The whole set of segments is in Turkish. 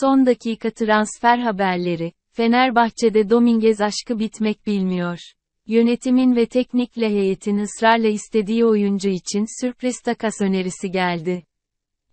Son dakika transfer haberleri. Fenerbahçe'de Dominguez aşkı bitmek bilmiyor. Yönetimin ve teknikle heyetin ısrarla istediği oyuncu için sürpriz takas önerisi geldi.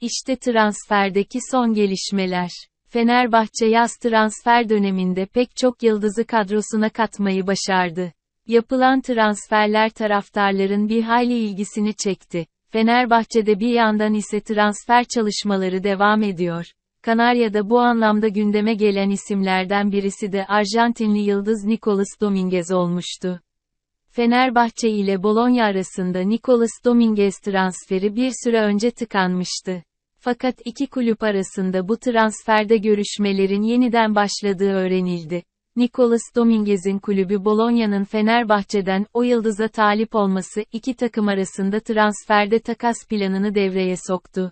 İşte transferdeki son gelişmeler. Fenerbahçe yaz transfer döneminde pek çok yıldızı kadrosuna katmayı başardı. Yapılan transferler taraftarların bir hayli ilgisini çekti. Fenerbahçe'de bir yandan ise transfer çalışmaları devam ediyor. Kanarya'da bu anlamda gündeme gelen isimlerden birisi de Arjantinli yıldız Nicolas Dominguez olmuştu. Fenerbahçe ile Bologna arasında Nicolas Dominguez transferi bir süre önce tıkanmıştı. Fakat iki kulüp arasında bu transferde görüşmelerin yeniden başladığı öğrenildi. Nicolas Dominguez'in kulübü Bologna'nın Fenerbahçe'den o yıldıza talip olması iki takım arasında transferde takas planını devreye soktu.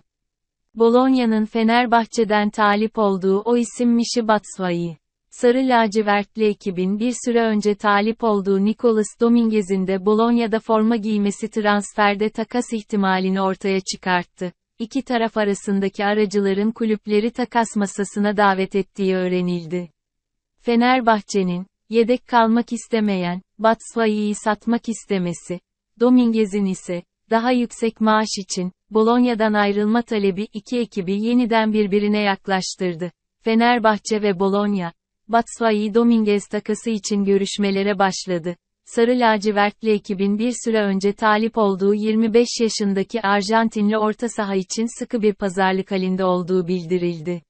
Bologna'nın Fenerbahçe'den talip olduğu o isim Mişi Batshuayi. Sarı lacivertli ekibin bir süre önce talip olduğu Nicolas Dominguez'in de Bologna'da forma giymesi transferde takas ihtimalini ortaya çıkarttı. İki taraf arasındaki aracıların kulüpleri takas masasına davet ettiği öğrenildi. Fenerbahçe'nin, yedek kalmak istemeyen, Batshuayi'yi satmak istemesi, Dominguez'in ise, daha yüksek maaş için, Bologna'dan ayrılma talebi iki ekibi yeniden birbirine yaklaştırdı. Fenerbahçe ve Bologna, Batshuayi Dominguez takası için görüşmelere başladı. Sarı lacivertli ekibin bir süre önce talip olduğu 25 yaşındaki Arjantinli orta saha için sıkı bir pazarlık halinde olduğu bildirildi.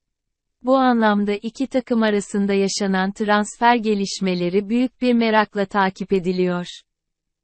Bu anlamda iki takım arasında yaşanan transfer gelişmeleri büyük bir merakla takip ediliyor.